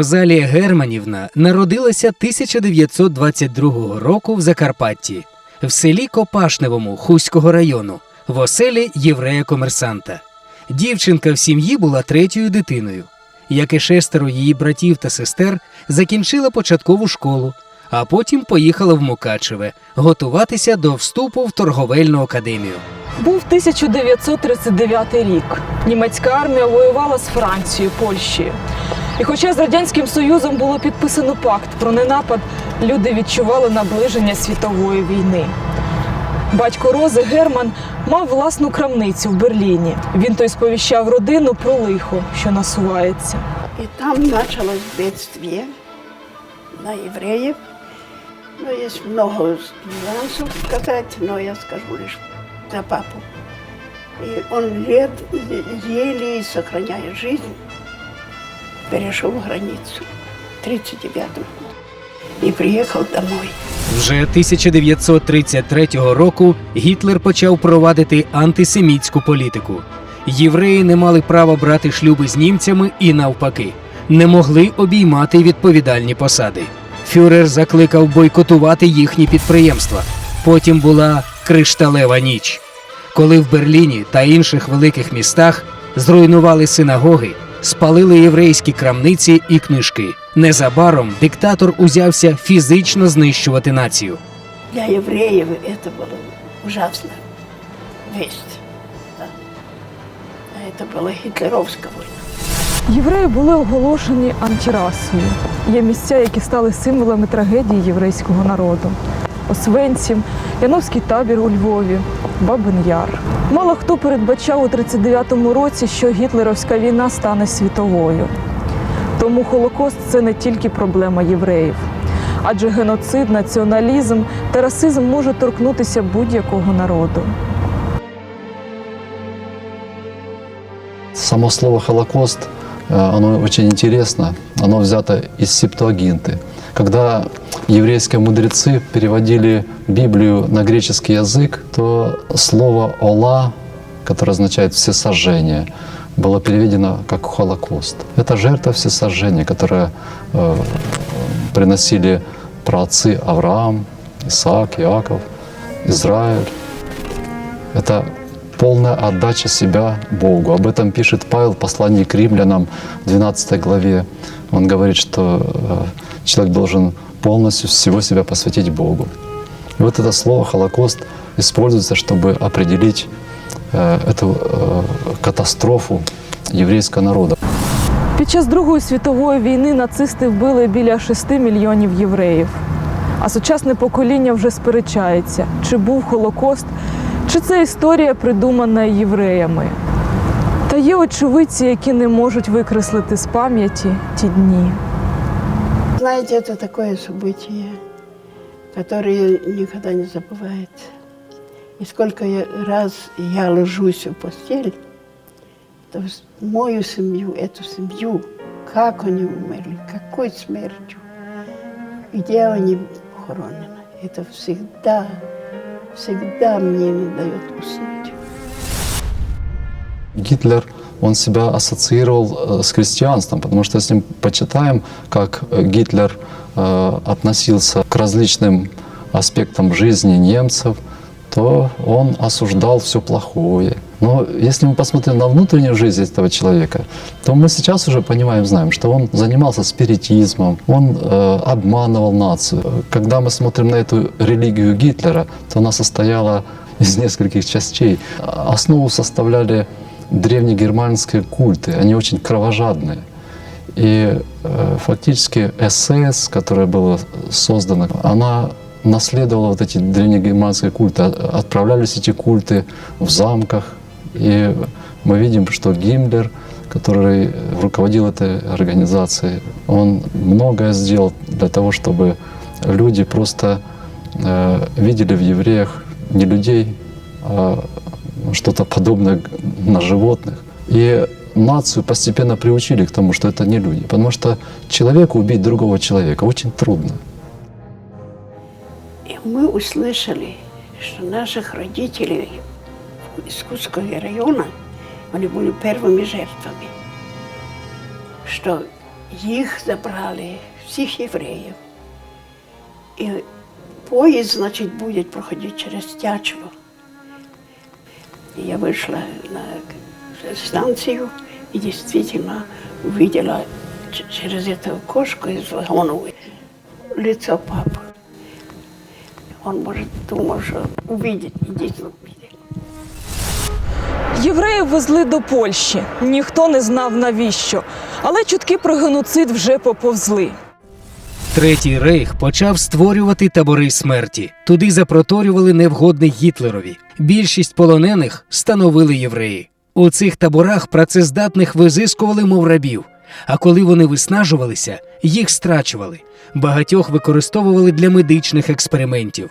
Розалія Германівна народилася 1922 року в Закарпатті, в селі Копашневому Хуського району, в оселі єврея-комерсанта. Дівчинка в сім'ї була третьою дитиною. Як і шестеро її братів та сестер, закінчила початкову школу, а потім поїхала в Мукачеве готуватися до вступу в торговельну академію. Був 1939 рік. Німецька армія воювала з Францією, Польщею. І хоча з Радянським Союзом було підписано пакт про ненапад, люди відчували наближення світової війни. Батько Рози Герман мав власну крамницю в Берліні. Він той сповіщав родину про лихо, що насувається. И там началось бедствие на евреев. Но есть много нюансов сказать, но я скажу лишь за папу. И он лет, еле сохраняя жизнь, перешел границу в 39 и приехал домой. Вже 1933 року Гітлер почав провадити антисемітську політику. Євреї не мали права брати шлюби з німцями і навпаки, не могли обіймати відповідальні посади. Фюрер закликав бойкотувати їхні підприємства. Потім була кришталева ніч, коли в Берліні та інших великих містах зруйнували синагоги, спалили єврейські крамниці і книжки. Незабаром диктатор узявся фізично знищувати націю. Для евреев это была ужасная весть. да. А это была гитлеровская война. Євреї були оголошені антирасою. Є місця, які стали символами трагедії єврейського народу. Освенцім, Яновський табір у Львові, Бабин Яр. Мало хто передбачав у 39-му році, що гітлерівська війна стане світовою. Тому Холокост це не тільки проблема євреїв. Адже геноцид, націоналізм та расизм може торкнутися будь-якого народу. Само слово «Холокост», э, оно очень интересно, оно взято из Септуагинты. Когда еврейские мудрецы переводили Библию на греческий язык, то слово «ола», которое означает «всесожжение», было переведено как «Холокост». Это жертва всесожжения, которое э, приносили праотцы Авраам, Исаак, Иаков, Израиль. Это полная отдача себя Богу. Об этом пишет Павел в послании к римлянам в 12 главе. Он говорит, что э, человек должен полностью всего себя посвятить Богу. И вот это слово «Холокост» используется, чтобы определить э, эту э, катастрофу еврейского народа. Під час Другої світової війни нацисти вбили біля 6 мільйонів євреїв. А сучасне покоління вже сперечається, чи був Холокост, чи це історія придумана євреями. Та є очевидці, які не можуть викреслити з пам'яті ті дні. Знаете, это такое событие, которое никогда не забывается. И сколько я, раз я ложусь в постель, то мою семью, эту семью, как они умерли, какой смертью, где они похоронены, это всегда, всегда мне не дает уснуть. Гитлер, он себя ассоциировал э, с христианством, потому что если мы почитаем, как э, Гитлер э, относился к различным аспектам жизни немцев, то он осуждал все плохое. Но если мы посмотрим на внутреннюю жизнь этого человека, то мы сейчас уже понимаем, знаем, что он занимался спиритизмом, он э, обманывал нацию. Когда мы смотрим на эту религию Гитлера, то она состояла из нескольких частей. Основу составляли древнегерманские культы, они очень кровожадные. И э, фактически СС, которая была создана, она наследовала вот эти древнегерманские культы. От- Отправлялись эти культы в замках. И мы видим, что Гиммлер, который руководил этой организацией, он многое сделал для того, чтобы люди просто э, видели в евреях не людей, а что-то подобное на животных. И нацию постепенно приучили к тому, что это не люди. Потому что человеку убить другого человека очень трудно. И мы услышали, что наших родителей из Курского района, они были первыми жертвами. Что їх забрали, всіх євреїв. І поїзд, значить, буде проходити через Тячево. И я вышла на станцию и действительно увидела ч- через это окошко из вагона лицо папы. Он, может, думал, что увидит, и действительно увидел. Євреїв везли до Польщі. Ніхто не знав навіщо. Але чутки про геноцид вже поповзли. Третій рейх почав створювати табори смерті. Туди запроторювали невгодних Гітлерові. Більшість полонених становили євреї. У цих таборах працездатних визискували мов рабів. А коли вони виснажувалися, їх страчували. Багатьох використовували для медичних експериментів.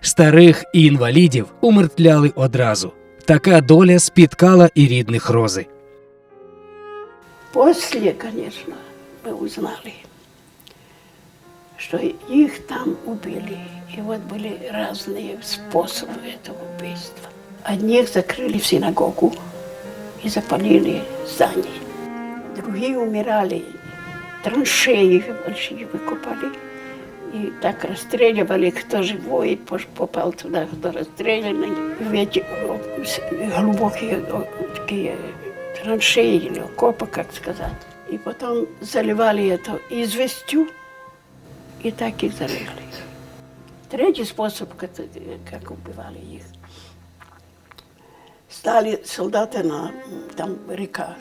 Старих і інвалідів умертвляли одразу. Така доля спіткала і рідних рози. После, конечно, мы узнали, что их там убили. И вот были разные способы этого убийства. Одних закрыли в синагогу и запалили здание. Другие умирали, траншеи большие выкопали. И так расстреливали, кто живой попал туда, кто расстрелянный. О, с- глубокие такие траншеи или окопы, как сказать. И потом заливали это известью, и так их зарыли. Третий способ, как, как убивали их. Стали солдаты на, там река,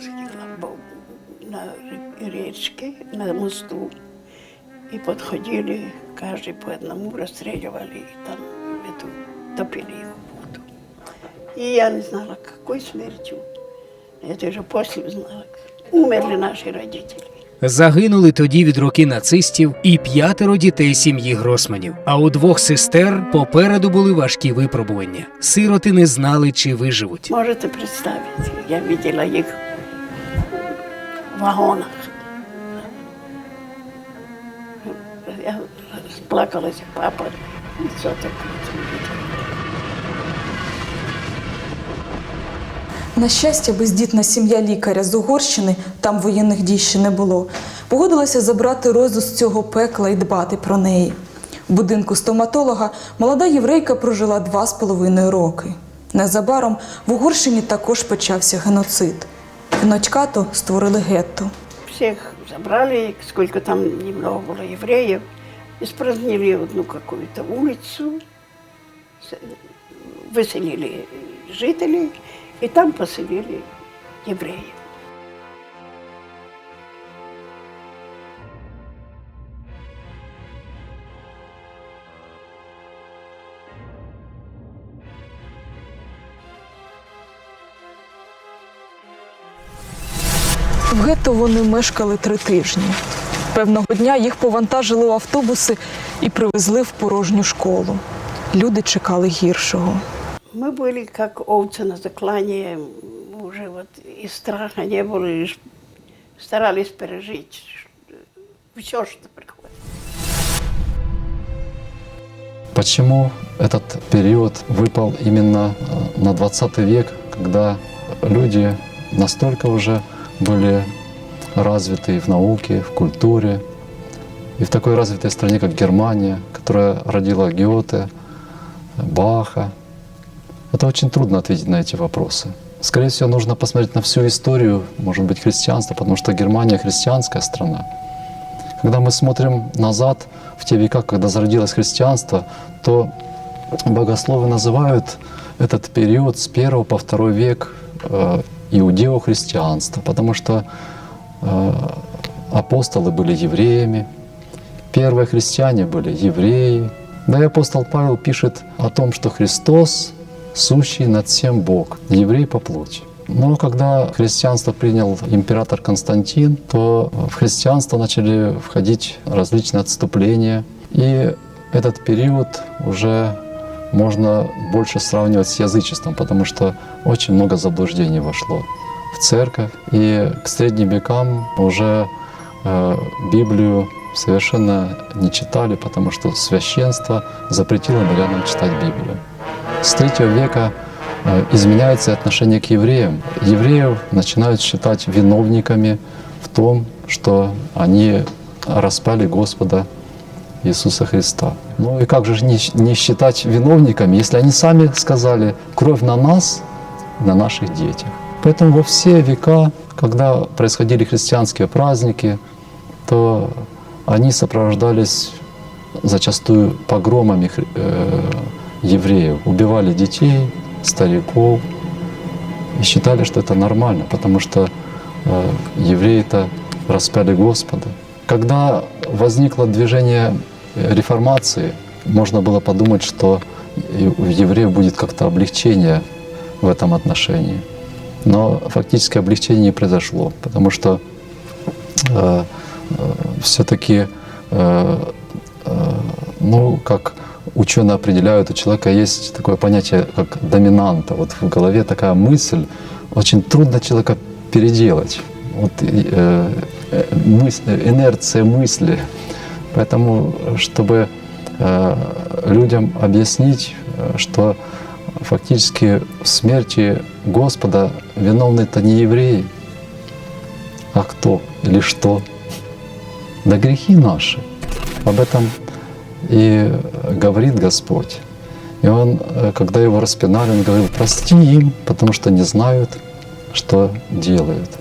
на речке, на мосту. И подходили, каждый по одному расстреливали, и там эту, топили их в воду. И я не знала, какой смертью. Это уже после узнала. Умерли наши родители. Загинули тоді від руки нацистів і п'ятеро дітей сім'ї Гросманів. А у двох сестер попереду були важкі випробування. Сироти не знали, чи виживуть. Можете представить, я видела их в вагонах. Я расплакалась, папа, лицо такое. На щастя, бездітна сім'я лікаря з Угорщини, там воєнних дій ще не було, погодилася забрати розу з цього пекла і дбати про неї. В будинку стоматолога молода єврейка прожила два з половиною роки. Незабаром в Угорщині також почався геноцид. Вночкато створили гетто. Всех забрали, сколько там немного было евреев, испразднили одну какую-то улицу, с- выселили и там поселили евреев. В гетто вони мешкали три тижні. Певного дня їх повантажили у автобуси і привезли в порожню школу. Люди чекали гіршого. Мы были как овцы на заклане, уже вот и страха не было, лишь старались пережить все, что приходит. Почему этот период выпал именно э, на 20 век, когда люди настолько уже были развиты в науке, в культуре, и в такой развитой стране, как Германия, которая родила Гёте, Баха. Это очень трудно ответить на эти вопросы. Скорее всего, нужно посмотреть на всю историю, может быть, христианства, потому что Германия христианская страна. Когда мы смотрим назад в те века, когда зародилось христианство, то богословы называют этот период с 1 по 2 век э, иудео-христианства, потому что э, апостолы были евреями, первые христиане были евреи. Да и апостол Павел пишет о том, что Христос сущий над всем Бог, еврей по плоти. Но когда христианство принял император Константин, то в христианство начали входить различные отступления. И этот период уже можно больше сравнивать с язычеством, потому что очень много заблуждений вошло в церковь. И к средним векам уже э, Библию совершенно не читали, потому что священство запретило мирянам читать Библию. С третьего века э, изменяется отношение к евреям. Евреев начинают считать виновниками в том, что они распяли Господа Иисуса Христа. Ну и как же не, не считать виновниками, если они сами сказали «кровь на нас, на наших детях». Поэтому во все века, когда происходили христианские праздники, то они сопровождались зачастую погромами э, евреев. Убивали детей, стариков и считали, что это нормально, потому что э, евреи-то распяли Господа. Когда возникло движение э, реформации, можно было подумать, что у евреев будет как-то облегчение в этом отношении. Но фактически облегчение не произошло, потому что э, все-таки, ну, как ученые определяют, у человека есть такое понятие, как доминанта. Вот в голове такая мысль, очень трудно человека переделать. Вот э, э, мысль, инерция мысли. Поэтому, чтобы э, людям объяснить, э, что фактически в смерти Господа виновны-то не евреи, а кто или что? Да грехи наши. Об этом и говорит Господь. И Он, э, когда его распинали, Он говорил, прости им, потому что не знают, что делают.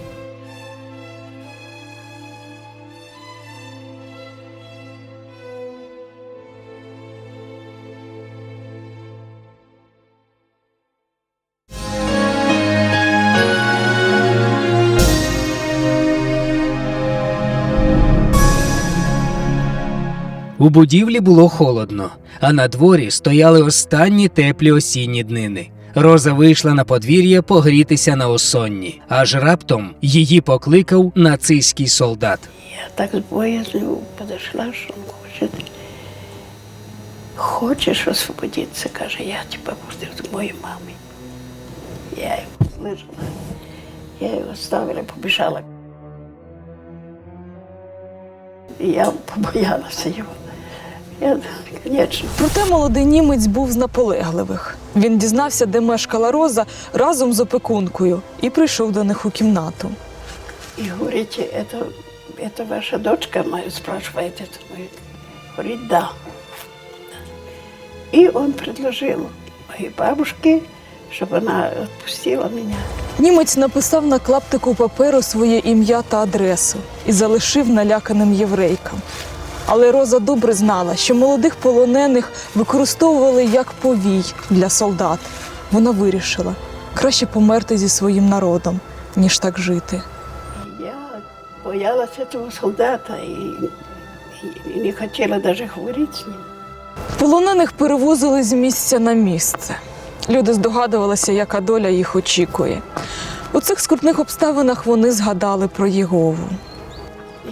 У будівлі було холодно, а на дворі стояли останні теплі осінні днини. Роза вийшла на подвір'я погрітися на осонні, аж раптом її покликав нацистський солдат. Я так с боязнью подошла, что он хочет. Хочешь освободиться, каже, я тебя пустив до моей мамы. Я его слышала. Я его оставила, побежала. И я побоялась его. Я, конечно, Проте молодий німець був з наполегливих. Він дізнався, де мешкала Роза разом з опекункою, і прийшов до них у кімнату. И говорите, это, это ваша дочка моя, спрашивает это мой. Говорит, да. И он предложил моей бабушке, чтобы она отпустила меня. Німець написав на клаптику паперу своє ім'я та адресу і залишив наляканим єврейкам. Але Роза добре знала, що молодих полонених використовували як повій для солдат. Вона вирішила краще померти зі своїм народом, ніж так жити. Я боялась этого солдата и- и не хотела даже говорить с ним. Полонених перевозили з місця на місце. Люди здогадувалися, яка доля їх очікує. У цих скрутних обставинах вони згадали про Єгову.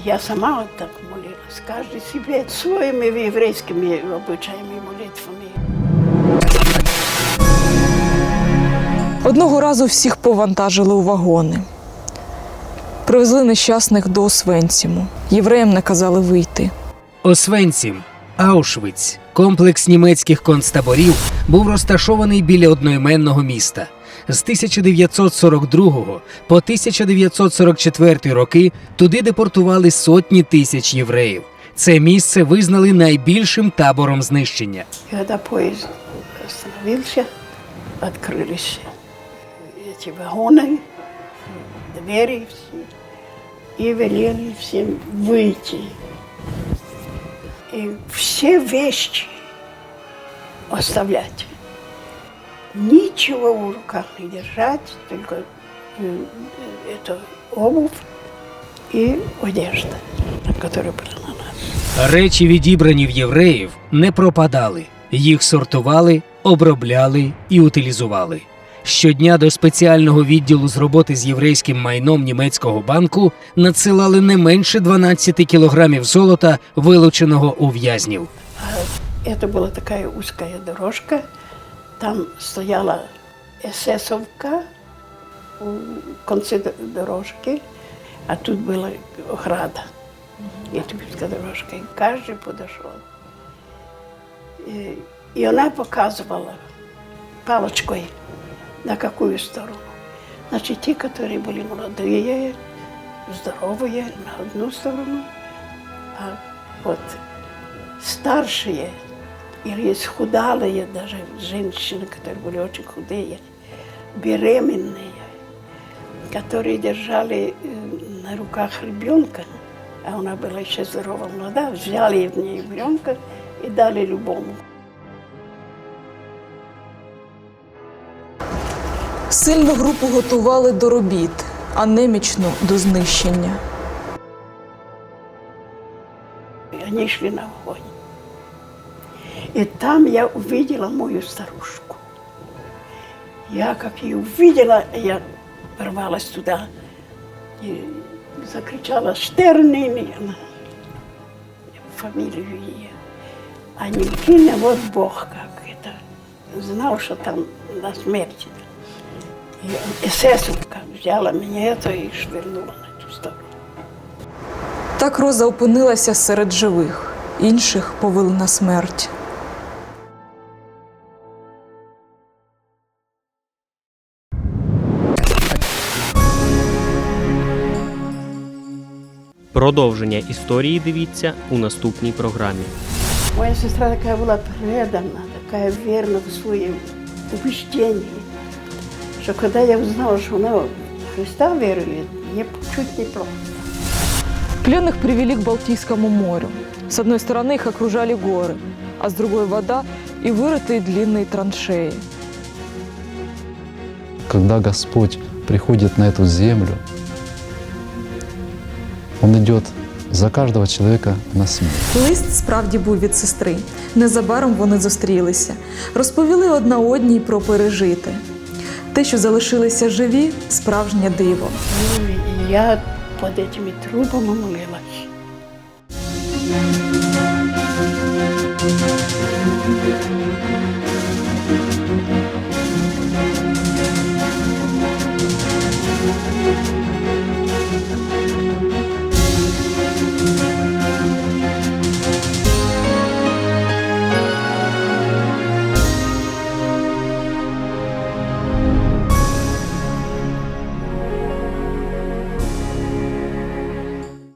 Я сама вот так молилась, каждый себе своими еврейскими обычаями и молитвами. Одного разу всіх повантажили у вагони. Привезли нещасних до Освенціму. Євреям наказали вийти. Освенцім, Аушвиць, комплекс німецьких концтаборів був розташований біля одноіменного міста. З 1942 по 1944 роки туди депортували сотні тисяч євреїв. Це місце визнали найбільшим табором знищення. И когда поезд остановился, открылись эти вагоны, двери все, и велели всем выйти. И все вещи оставлять. Ничего в руках не держать, только э, это обувь и одежда, которая была на нас. Речі, відібрані в євреїв, не пропадали. Їх сортували, обробляли і утилізували. Щодня до спеціального відділу з роботи з єврейським майном німецького банку надсилали не менше 12 кілограмів золота, вилученого у в'язнів. Это была такая узкая дорожка. Там стояла эсэсовка у конце д- дорожки, а тут была ограда. Ятубинская дорожка. И каждый подошел. И, и она показывала палочкой, На какую сторону. Значит, те, которые были молодые, здоровые на одну сторону, а вот старшие или исхудалые, даже женщины, которые были очень худые, беременные, которые держали э, на руках ребенка, а она была еще здорова, молода, взяли в ней ребенка и дали любому. Сильну групу готували до робіт, а немічну до знищення. И они шли на огонь. И там я увидела мою старушку. Я, как ее увидела, я ворвалась туда и закричала «Штернини!» Она- Фамилию ее. А Нелькина, вот Бог как. Знал, что там на смерти. И эсэсовка взяла меня это и швырнула на ту сторону. Так Роза опинилася серед живих, інших повели на смерть. Продовження історії дивіться у наступній програмі. Моя сестра такая была предана, такая верна в своем убеждении, что когда я узнала, что она в Христа верует, мне чуть не плохо. Пленных привели к Балтийскому морю. С одной стороны их окружали горы, а с другой вода и вырытые длинные траншеи. Когда Господь приходит на эту землю, Он идет за каждого человека на смерть. Лист справді був від сестри. Незабаром вони зустрілися, розповіли одна одній про пережите. Те, що залишилися живі, справжнє диво. Я під я трубами молилась. Thank молилась.